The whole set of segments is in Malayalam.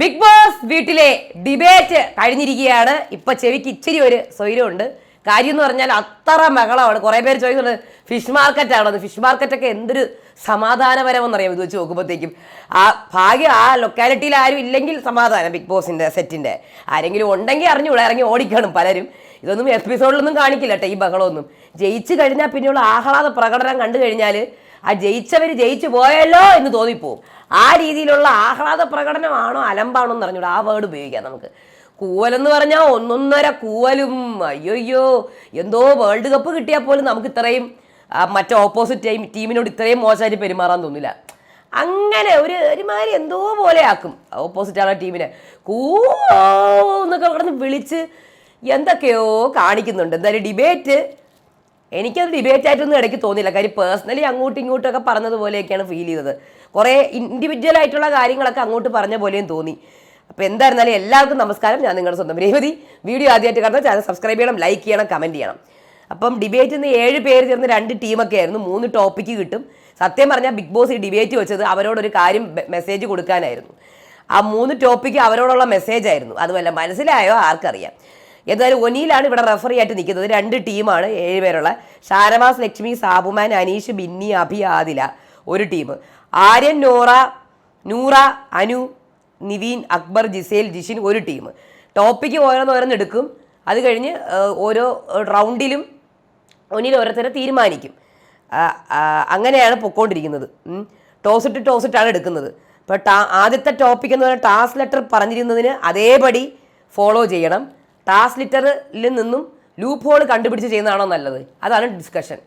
ബിഗ് ബോസ് വീട്ടിലെ ഡിബേറ്റ് കഴിഞ്ഞിരിക്കുകയാണ്. ഇപ്പൊ ചെവിക്ക് ഇച്ചിരി ഒരു സ്വൈരമുണ്ട്. കാര്യം എന്ന് പറഞ്ഞാൽ അത്ര മകളാണ് കുറെ പേര് ചോദിക്കുന്നത് ഫിഷ് മാർക്കറ്റ് ആണോ? ഫിഷ് മാർക്കറ്റ് ഒക്കെ എന്തൊരു സമാധാനപരമെന്നറിയാം. ഇത് വെച്ച് നോക്കുമ്പോഴത്തേക്കും. ആ ഭാഗ്യം ആ ലൊക്കാലിറ്റിയിൽ ആരും ഇല്ലെങ്കിൽ സമാധാനം ബിഗ് ബോസിന്റെ സെറ്റിന്റെ ആരെങ്കിലും ഉണ്ടെങ്കിൽ അറിഞ്ഞുകൂടെ ഇറങ്ങി ഓടിക്കണം പലരും. ഇതൊന്നും എപ്പിസോഡിലൊന്നും കാണിക്കില്ല കേട്ടോ ഈ ബഹളമൊന്നും. ജയിച്ചു കഴിഞ്ഞാൽ പിന്നെയുള്ള ആഹ്ലാദ പ്രകടനം കണ്ടു കഴിഞ്ഞാൽ ആ ജയിച്ചവർ ജയിച്ചു പോയല്ലോ എന്ന് തോന്നിപ്പോവും. ആ രീതിയിലുള്ള ആഹ്ലാദ പ്രകടനമാണോ അലമ്പാണോ എന്ന് പറഞ്ഞൂടെ ആ വേർഡ് ഉപയോഗിക്കാം നമുക്ക്. കൂവലെന്ന് പറഞ്ഞാൽ ഒന്നൊന്നര കൂവലും. അയ്യോയ്യോ എന്തോ വേൾഡ് കപ്പ് കിട്ടിയാൽ പോലും നമുക്ക് ഇത്രയും മറ്റേ ഓപ്പോസിറ്റ് ടീം ടീമിനോട് ഇത്രയും മോശമായിട്ട് പെരുമാറാൻ തോന്നില്ല. അങ്ങനെ ഒരു ഒരുമാതിരി എന്തോ പോലെ ആക്കും. ഓപ്പോസിറ്റ് ആളെ ടീമിനെ കൂ എന്നൊക്കെ കിടന്ന് വിളിച്ച് എന്തൊക്കെയോ കാണിക്കുന്നുണ്ട്. എന്തായാലും ഡിബേറ്റ് എനിക്കത് ഡിബേറ്റ് ആയിട്ടൊന്നും ഇടയ്ക്ക് തോന്നിയില്ല. കാര്യം പേഴ്സണലി അങ്ങോട്ടും ഇങ്ങോട്ടും ഒക്കെ പറഞ്ഞതുപോലെയൊക്കെയാണ് ഫീൽ ചെയ്തത്. കുറേ ഇൻഡിവിജ്വൽ ആയിട്ടുള്ള കാര്യങ്ങളൊക്കെ അങ്ങോട്ട് പറഞ്ഞ പോലെയും തോന്നി. അപ്പോൾ എന്തായിരുന്നാലും എല്ലാവർക്കും നമസ്കാരം. ഞാൻ നിങ്ങളുടെ സ്വന്തം രേവതി. വീഡിയോ ആദ്യമായിട്ട് കാണുന്ന ചാനൽ സബ്സ്ക്രൈബ് ചെയ്യണം ലൈക്ക് ചെയ്യണം കമന്റ് ചെയ്യണം. അപ്പം ഡിബേറ്റിൽ നിന്ന് ഏഴ് പേര് ചേർന്ന് രണ്ട് ടീമൊക്കെ ആയിരുന്നു. മൂന്ന് ടോപ്പിക്ക് കിട്ടും. സത്യം പറഞ്ഞാൽ ബിഗ് ബോസ് ഈ ഡിബേറ്റ് വെച്ചത് അവരോടൊരു കാര്യം മെസ്സേജ് കൊടുക്കാനായിരുന്നു. ആ മൂന്ന് ടോപ്പിക്ക് അവരോടുള്ള മെസ്സേജ് ആയിരുന്നു. അതുമല്ല മനസ്സിലായോ? ആർക്കറിയാം. എന്തായാലും ഒനിയിലാണ് ഇവിടെ റെഫറി ആയിട്ട് നിൽക്കുന്നത്. രണ്ട് ടീമാണ് ഏഴ് പേരുള്ള. ഷാനവാസ് ലക്ഷ്മി സാബുമാൻ അനീഷ് ബിന്നി അഭി ആദില ഒരു team Aryan Nora Noora Anu Niveen Akbar Gisele Jishin ഒരു ടീം ടോപ്പിക്ക് ഓരോന്നോരോന്ന് എടുക്കും. അത് കഴിഞ്ഞ് ഓരോ റൗണ്ടിലും ഒന്നിൽ ഓരോരുത്തരെ തീരുമാനിക്കും. അങ്ങനെയാണ് പൊക്കോണ്ടിരിക്കുന്നത്. ടോസിട്ട് ടോസ് ഇട്ട് ടോസ് ഇട്ടാണ് എടുക്കുന്നത്. ഇപ്പോൾ ടാ ആദ്യത്തെ ടോപ്പിക് എന്ന് പറഞ്ഞാൽ ടാസ് ലെറ്റർ പറഞ്ഞിരുന്നതിന് അതേപടി ഫോളോ ചെയ്യണം. ടാസ് ലെറ്ററിൽ നിന്നും ലൂപ്പ് ഹോൾ കണ്ടുപിടിച്ച് ചെയ്യുന്നതാണോ നല്ലത്? അതാണ് ഡിസ്കഷൻ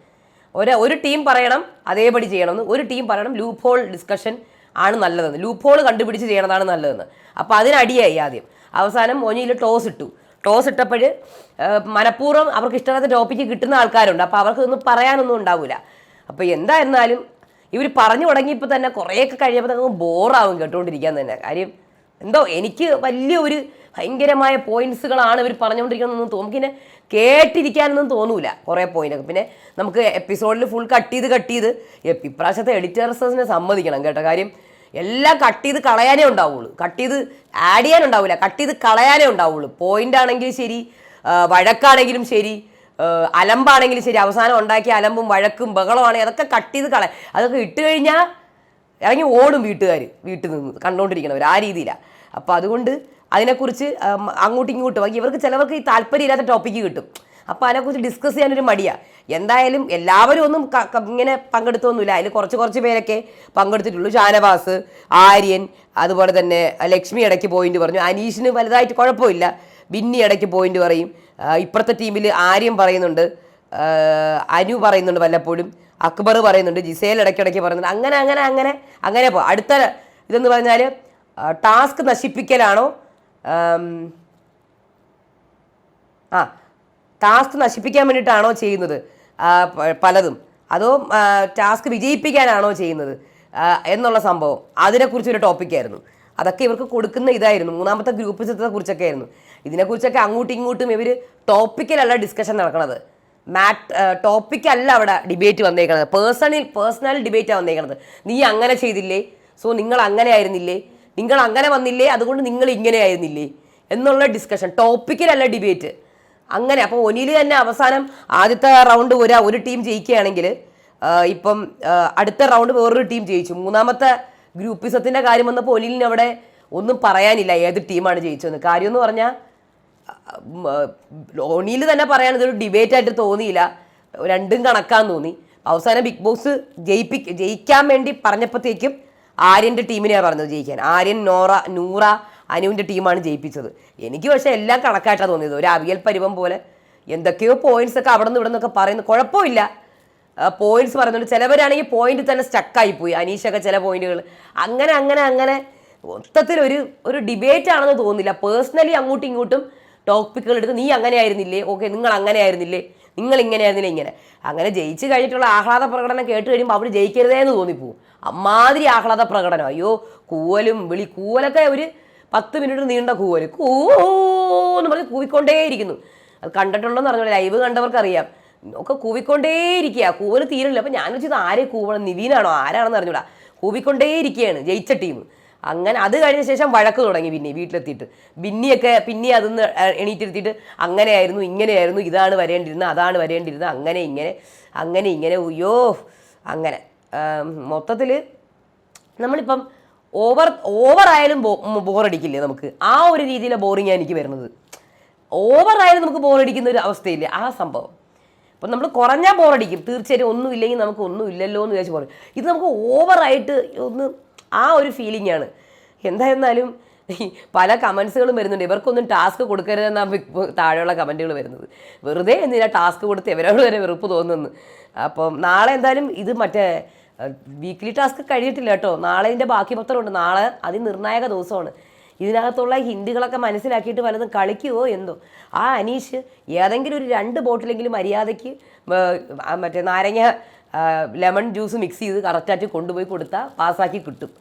ഒരു ഒരു ടീം പറയണം അതേപടി ചെയ്യണമെന്ന്. ഒരു ടീം പറയണം ലൂപ്പ് ഹോൾ ഡിസ്കഷൻ ആണ് നല്ലതെന്ന്. ലൂപ്പ് ഹോൾ കണ്ടുപിടിച്ച് ചെയ്യണതാണ് നല്ലതെന്ന്. അപ്പോൾ അതിനടിയായി ആദ്യം. അവസാനം ഒനിയിൽ ടോസ് ഇട്ടു. ടോസ് ഇട്ടപ്പോൾ മനഃപൂർവം അവർക്ക് ഇഷ്ടമില്ലാത്ത ടോപ്പിക്ക് കിട്ടുന്ന ആൾക്കാരുണ്ട്. അപ്പോൾ അവർക്ക് ഒന്നും പറയാനൊന്നും ഉണ്ടാവില്ല അപ്പോൾ എന്തായിരുന്നാലും ഇവർ പറഞ്ഞു തുടങ്ങിയപ്പോൾ തന്നെ കുറേയൊക്കെ കഴിയുമ്പോൾ ബോറാവും കേട്ടുകൊണ്ടിരിക്കാൻ തന്നെ. കാര്യം എന്തോ എനിക്ക് വലിയ ഒരു ഭയങ്കരമായ പോയിന്റ്സുകളാണ് ഇവർ പറഞ്ഞുകൊണ്ടിരിക്കുന്നതെന്ന് തോന്നും. പിന്നെ കേട്ടിരിക്കാനൊന്നും തോന്നൂല കുറേ പോയിന്റൊക്കെ പിന്നെ നമുക്ക് എപ്പിസോഡിൽ ഫുൾ കട്ട് ചെയ്ത് കട്ട് ചെയ്ത് ഇപ്രാവശ്യത്തെ എഡിറ്റേഴ്സിനെ സമ്മതിക്കണം കേട്ടോ. കാര്യം എല്ലാം കട്ട് ചെയ്ത് കളയാനേ ഉണ്ടാവുള്ളൂ. കട്ട് ചെയ്ത് ആഡ് ചെയ്യാനുണ്ടാവില്ല കട്ട് ചെയ്ത് കളയാനേ ഉണ്ടാവുള്ളൂ. പോയിന്റ് ആണെങ്കിലും ശരി വഴക്കാണെങ്കിലും ശരി അലമ്പാണെങ്കിലും ശരി അവസാനം ഉണ്ടാക്കിയ അലമ്പും വഴക്കും ബഹളമാണെങ്കിൽ അതൊക്കെ കട്ട് ചെയ്ത് കളയാം അതൊക്കെ ഇട്ട് കഴിഞ്ഞാൽ ഇറങ്ങി ഓടും വീട്ടുകാർ വീട്ടിൽ നിന്ന് കണ്ടുകൊണ്ടിരിക്കണവർ ആ രീതിയിലാണ് അപ്പോൾ അതുകൊണ്ട് അതിനെക്കുറിച്ച് അങ്ങോട്ടും ഇങ്ങോട്ടും. ഇവർക്ക് ചിലവർക്ക് ഈ താല്പര്യമില്ലാത്ത ടോപ്പിക്ക് കിട്ടും. അപ്പോൾ അതിനെക്കുറിച്ച് ഡിസ്കസ് ചെയ്യാനൊരു മടിയാണ് എന്തായാലും എല്ലാവരും ഒന്നും ഇങ്ങനെ പങ്കെടുത്തൊന്നുമില്ല. അതിൽ കുറച്ച് കുറച്ച് പേരൊക്കെ പങ്കെടുത്തിട്ടുള്ളൂ. ഷാനവാസ് ആര്യൻ അതുപോലെ തന്നെ ലക്ഷ്മി ഇടയ്ക്ക് പോയിന്റ് പറഞ്ഞു. അനീഷിന് വലുതായിട്ട് കുഴപ്പമില്ല. ബിന്നി ഇടയ്ക്ക് പോയിന്റ് പറയും. ഇപ്പുറത്തെ ടീമിൽ ആര്യൻ പറയുന്നുണ്ട്. അനു പറയുന്നുണ്ട് വല്ലപ്പോഴും. അക്ബർ പറയുന്നുണ്ട്. ജിസേൽ ഇടയ്ക്കിടയ്ക്ക് പറയുന്നുണ്ട്. അങ്ങനെ അങ്ങനെ അങ്ങനെ അങ്ങനെ പോ അടുത്ത ഇതെന്ന് പറഞ്ഞാൽ ടാസ്ക് നശിപ്പിക്കലാണോ? ആം, ടാസ്ക് നശിപ്പിക്കാൻ വേണ്ടിയിട്ടാണോ ചെയ്യുന്നത്? പലതും. അതോ ടാസ്ക് വിജയിപ്പിക്കാനാണോ ചെയ്യുന്നത്? എന്നുള്ള സംഭവം. അതിനെക്കുറിച്ചൊരു ടോപ്പിക്കായിരുന്നു അതൊക്കെ ഇവർക്ക് കൊടുക്കുന്ന ഇതായിരുന്നു. മൂന്നാമത്തെ ഗ്രൂപ്പ് ചിത്രത്തെ കുറിച്ചൊക്കെ ആയിരുന്നു. ഇതിനെക്കുറിച്ചൊക്കെ അങ്ങോട്ടും ഇങ്ങോട്ടും ഇവർ ടോപ്പിക്കലല്ല ഡിസ്കഷൻ നടക്കുന്നത് മാറ്റ് ടോപ്പിക്കല്ല അവിടെ ഡിബേറ്റ് വന്നേക്കണത്. പേഴ്സണൽ പേഴ്സണൽ ഡിബേറ്റാണ് വന്നേക്കണത്. നീ അങ്ങനെ ചെയ്തില്ലേ? സോ നിങ്ങൾ അങ്ങനെ ആയിരുന്നില്ലേ? നിങ്ങൾ അങ്ങനെ വന്നില്ലേ? അതുകൊണ്ട് നിങ്ങൾ ഇങ്ങനെ ആയിരുന്നില്ലേ? എന്നുള്ള ഡിസ്കഷൻ ടോപ്പിക്കിലല്ല ഡിബേറ്റ് അങ്ങനെ അപ്പോൾ ഒനിയിൽ തന്നെ അവസാനം ആദ്യത്തെ റൗണ്ട് ഒരു ഒരു ടീം ജയിക്കുകയാണെങ്കിൽ ഇപ്പം അടുത്ത റൗണ്ട് വേറൊരു ടീം ജയിച്ചു. മൂന്നാമത്തെ ഗ്രൂപ്പിസത്തിന്റെ കാര്യം വന്നപ്പോൾ ഒനിലിന് അവിടെ ഒന്നും പറയാനില്ല ഏത് ടീമാണ് ജയിച്ചതെന്ന്. കാര്യം എന്ന് പറഞ്ഞാൽ ഒനിയിൽ തന്നെ പറയാൻ ഇതൊരു ഡിബേറ്റ് ആയിട്ട് തോന്നിയില്ല. രണ്ടും കണക്കാന്ന് തോന്നി. അവസാനം ബിഗ് ബോസ് ജയിപ്പി ജയിക്കാൻ വേണ്ടി പറഞ്ഞപ്പോഴത്തേക്കും ആര്യന്റെ ടീമിനെയാണ് പറഞ്ഞത് ജയിക്കാൻ. ആര്യൻ നോറ നൂറ അനുവിന്റെ ടീമാണ് ജയിപ്പിച്ചത്. എനിക്ക് പക്ഷേ എല്ലാം കണക്കായിട്ടാണ് തോന്നിയത്. ഒരു അവിയൽ പരിവം പോലെ എന്തൊക്കെയോ പോയിന്റ്സ് ഒക്കെ അവിടെ നിന്ന് ഇവിടെ നിന്നൊക്കെ പറയുന്നു. കുഴപ്പമില്ല. പോയിന്റ്സ് പറയുന്നുണ്ട് ചിലവരാണെങ്കിൽ പോയിന്റ് തന്നെ സ്റ്റക്കായി പോയി. അനീഷൊക്കെ ചില പോയിന്റുകൾ അങ്ങനെ അങ്ങനെ അങ്ങനെ മൊത്തത്തിൽ ഒരു ഒരു ഡിബേറ്റ് ആണെന്ന് തോന്നുന്നില്ല. പേഴ്സണലി അങ്ങോട്ടും ഇങ്ങോട്ടും ടോപ്പിക്കുകൾ എടുത്ത് നീ അങ്ങനെ ആയിരുന്നില്ലേ? ഓക്കെ നിങ്ങൾ അങ്ങനെ ആയിരുന്നില്ലേ? നിങ്ങൾ ഇങ്ങനെ ആയിരുന്നില്ലേ? ഇങ്ങനെ. അങ്ങനെ ജയിച്ചു കഴിഞ്ഞിട്ടുള്ള ആഹ്ലാദ പ്രകടനം കേട്ട് കഴിയുമ്പോൾ അവർ ജയിക്കരുതേ എന്ന് തോന്നിപ്പോവും. അമ്മാതിരി ആഹ്ലാദ പ്രകടനം. അയ്യോ കൂവലും വിളി കൂവലൊക്കെ ഒരു പത്ത് മിനിറ്റ് നീണ്ട കൂവൽ കൂ എന്ന് പറഞ്ഞ് കൂവിക്കൊണ്ടേയിരിക്കുന്നു. അത് കണ്ടിട്ടുണ്ടെന്ന് പറഞ്ഞോളൂ ലൈവ് കണ്ടവർക്കറിയാം. ഒക്കെ കൂവിക്കൊണ്ടേയിരിക്കുക. കൂവൽ തീരില്ല. അപ്പം ഞാൻ വെച്ചത് ആരെ കൂവണം? നിവീനാണോ? ആരാണെന്ന് അറിഞ്ഞൂടാ. കൂവിക്കൊണ്ടേയിരിക്കുകയാണ് ജയിച്ച ടീം. അങ്ങനെ അത് കഴിഞ്ഞ ശേഷം വഴക്ക് തുടങ്ങി പിന്നെ വീട്ടിലെത്തിയിട്ട്. ബിന്നിയൊക്കെ പിന്നെ അതൊന്ന് എണീറ്റിരുത്തിയിട്ട് അങ്ങനെയായിരുന്നു ഇങ്ങനെയായിരുന്നു ഇതാണ് വരേണ്ടിരുന്നത് അതാണ് വരേണ്ടിരുന്നത് അങ്ങനെ ഇങ്ങനെ അങ്ങനെ ഇങ്ങനെ ഉയ്യോ അങ്ങനെ. മൊത്തത്തിൽ നമ്മളിപ്പം ഓവർ ഓവറായാലും ബോറടിക്കില്ലേ നമുക്ക്? ആ ഒരു രീതിയിലെ ബോറിങ്ങാണ് എനിക്ക് വരുന്നത്. ഓവറായാലും നമുക്ക് ബോറടിക്കുന്ന ഒരു അവസ്ഥയില്ലേ? ആ സംഭവം. അപ്പം നമ്മൾ കുറഞ്ഞാൽ ബോറടിക്കും. തീർച്ചയായിട്ടും ഒന്നും ഇല്ലെങ്കിൽ നമുക്ക് ഒന്നും ഇല്ലല്ലോ എന്ന് വിചാരിച്ച് പറയും ഇത് നമുക്ക് ഓവറായിട്ട് ഒന്ന് ആ ഒരു ഫീലിംഗ് ആണ് എന്തായിരുന്നാലും പല കമൻസുകളും വരുന്നുണ്ട്. ഇവർക്കൊന്നും ടാസ്ക് കൊടുക്കരുതെന്നാണ് താഴെയുള്ള കമന്റുകൾ വരുന്നത്. വെറുതെ എന്തിനാ ടാസ്ക് കൊടുത്ത് ഇവരോട് വരെ വെറുപ്പ് തോന്നുന്നു അപ്പം നാളെ എന്തായാലും ഇത് മറ്റേ വീക്ക്ലി ടാസ്ക് കഴിഞ്ഞിട്ടില്ല കേട്ടോ. നാളെ ഇതിന്റെ ബാക്കി പത്രമുണ്ട് നാളെ അതിനിർണായക ദിവസമാണ്. ഇതിനകത്തുള്ള ഹിന്ദികളൊക്കെ മനസ്സിലാക്കിയിട്ട് വല്ലതും കളിക്കുവോ എന്തോ? ആ അനീഷ് ഏതെങ്കിലും ഒരു രണ്ട് ബോട്ടിലെങ്കിലും മര്യാദയ്ക്ക് മറ്റേ നാരങ്ങ ലെമൺ ജ്യൂസ് മിക്സ് ചെയ്ത് കറക്റ്റായിട്ട് കൊണ്ടുപോയി കൊടുത്താൽ പാസ്സാക്കി കിട്ടും.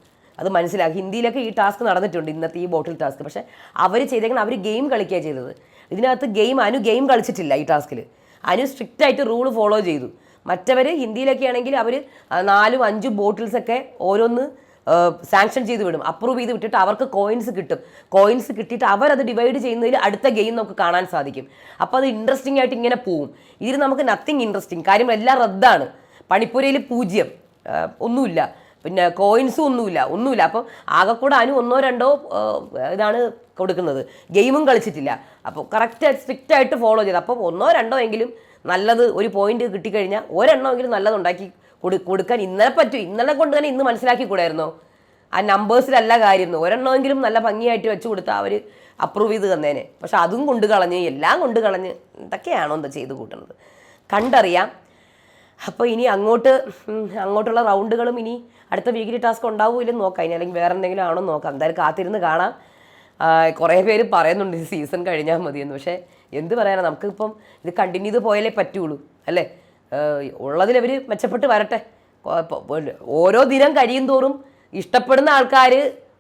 അത് മനസ്സിലാക്കി. ഹിന്ദിയിലൊക്കെ ഈ ടാസ്ക് നടന്നിട്ടുണ്ട് ഇന്നത്തെ ഈ ബോട്ടിൽ ടാസ്ക് പക്ഷേ അവർ ചെയ്തേക്കണം അവർ ഗെയിം കളിക്കുകയാണ് ചെയ്തത്. ഇതിനകത്ത് ഗെയിം അനു ഗെയിം കളിച്ചിട്ടില്ല ഈ ടാസ്കിൽ അനു സ്ട്രിക്റ്റായിട്ട് റൂൾ ഫോളോ ചെയ്തു. മറ്റവർ ഹിന്ദിയിലൊക്കെ ആണെങ്കിൽ അവർ നാലും അഞ്ചും ബോട്ടിൽസൊക്കെ ഓരോന്ന് സാങ്ഷൻ ചെയ്ത് വിടും. അപ്രൂവ് ചെയ്ത് വിട്ടിട്ട് അവർക്ക് കോയിൻസ് കിട്ടും. കോയിൻസ് കിട്ടിയിട്ട് അവരത് ഡിവൈഡ് ചെയ്യുന്നതിൽ അടുത്ത ഗെയിം നമുക്ക് കാണാൻ സാധിക്കും. അപ്പോൾ അത് ഇൻട്രസ്റ്റിംഗ് ആയിട്ട് ഇങ്ങനെ പോവും. ഇതിൽ നമുക്ക് നത്തിങ് ഇൻട്രസ്റ്റിംഗ് കാര്യം എല്ലാം റദ്ദാണ്. പണിപ്പുരയിൽ പൂജ്യം. ഒന്നുമില്ല. പിന്നെ കോയിൻസും ഒന്നുമില്ല. ഒന്നുമില്ല. അപ്പം ആകെ കൂടെ അനു ഒന്നോ രണ്ടോ ഇതാണ് കൊടുക്കുന്നത്. ഗെയിമും കളിച്ചിട്ടില്ല. അപ്പോൾ കറക്റ്റ് സ്ട്രിക്റ്റ് ആയിട്ട് ഫോളോ ചെയ്ത്. അപ്പോൾ ഒന്നോ രണ്ടോ എങ്കിലും നല്ലത് ഒരു പോയിന്റ് കിട്ടിക്കഴിഞ്ഞാൽ ഒരെണ്ണമെങ്കിലും നല്ലത് ഉണ്ടാക്കി കൊടു കൊടുക്കാൻ ഇന്നലെ പറ്റും. ഇന്നലെ കൊണ്ട് തന്നെ ഇന്ന് മനസ്സിലാക്കി കൂടായിരുന്നോ ആ നമ്പേഴ്സിലല്ല കാര്യം. ഒരെണ്ണമെങ്കിലും നല്ല ഭംഗിയായിട്ട് വെച്ച് കൊടുത്താൽ അവർ അപ്രൂവ് ചെയ്ത് തന്നേനെ. പക്ഷെ അതും കൊണ്ട് കളഞ്ഞ് എല്ലാം കൊണ്ട് കളഞ്ഞ് എന്തൊക്കെയാണോ എന്താ ചെയ്ത് കൂട്ടുന്നത്. കണ്ടറിയാം. അപ്പോൾ ഇനി അങ്ങോട്ട് അങ്ങോട്ടുള്ള റൗണ്ടുകളും ഇനി അടുത്ത വീക്കിലി ടാസ്ക് ഉണ്ടാവില്ലെന്ന് നോക്കാം. ഇനി അല്ലെങ്കിൽ വേറെ എന്തെങ്കിലും ആണോ നോക്കാം. എന്തായാലും കാത്തിരുന്ന് കാണാം. കുറേ പേര് പറയുന്നുണ്ട് ഈ സീസൺ കഴിഞ്ഞാൽ മതിയെന്ന്. പക്ഷേ എന്ത് പറയാനാണ് നമുക്കിപ്പം ഇത് കണ്ടിന്യൂ ചെയ്ത് പോയാലേ പറ്റുള്ളൂ അല്ലേ? ഉള്ളതിലവർ മെച്ചപ്പെട്ട് വരട്ടെ. ഓരോ ദിനം കഴിയും തോറും ഇഷ്ടപ്പെടുന്ന ആൾക്കാർ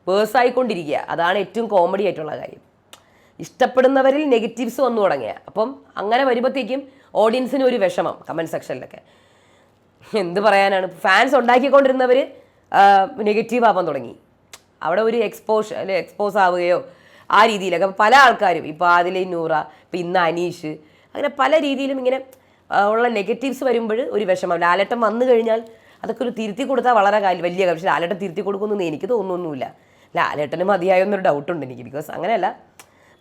വേഴ്സായിക്കൊണ്ടിരിക്കുക അതാണ് ഏറ്റവും കോമഡി ആയിട്ടുള്ള കാര്യം. ഇഷ്ടപ്പെടുന്നവരിൽ നെഗറ്റീവ്സ് വന്നു തുടങ്ങിയ. അപ്പം അങ്ങനെ വരുമ്പോഴത്തേക്കും ഓഡിയൻസിന് ഒരു വിഷമം കമന്റ് സെക്ഷനിലൊക്കെ എന്ത് പറയാനാണ്? ഫാൻസ് ഉണ്ടാക്കിക്കൊണ്ടിരുന്നവർ നെഗറ്റീവ് ആവാൻ തുടങ്ങി. അവിടെ ഒരു എക്സ്പോഷ് എക്സ്പോസ് ആവുകയോ ആ രീതിയിലൊക്കെ. പല ആൾക്കാരും ഇപ്പോൾ ആദിലെ നൂറ ഇപ്പം ഇന്ന് അനീഷ് അങ്ങനെ പല രീതിയിലും ഇങ്ങനെ ഉള്ള നെഗറ്റീവ്സ് വരുമ്പോൾ ഒരു വിഷമം. ലാലട്ടം വന്നു കഴിഞ്ഞാൽ അതൊക്കെ ഒരു തിരുത്തി കൊടുത്താൽ വളരെ കാര്യം വലിയ കാര്യം. പക്ഷേ ലാലട്ടം തിരുത്തി കൊടുക്കുമെന്ന് എനിക്ക് തോന്നുന്നൊന്നുമില്ല. മതിയായ മതിയായെന്നൊരു ഡൗട്ടുണ്ട് എനിക്ക്. ബിക്കോസ് അങ്ങനെയല്ല.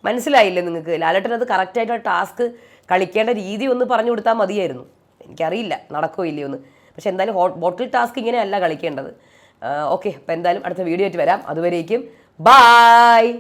മനസ്സിലായില്ലേ നിങ്ങൾക്ക്? ലാലട്ടൻ അത് കറക്റ്റായിട്ട് ടാസ്ക് കളിക്കേണ്ട രീതി ഒന്ന് പറഞ്ഞു കൊടുത്താൽ മതിയായിരുന്നു. എനിക്കറിയില്ല. നടക്കുമോ ഇല്ലയോ എന്ന്. പക്ഷെ എന്തായാലും ഹോട്ട് ബോട്ടിൽ ടാസ്ക് ഇങ്ങനെയല്ല കളിക്കേണ്ടത്. ഓക്കെ അപ്പോൾ എന്തായാലും അടുത്ത വീഡിയോ ആയിട്ട് വരാം. അതുവരേക്കും ബായ്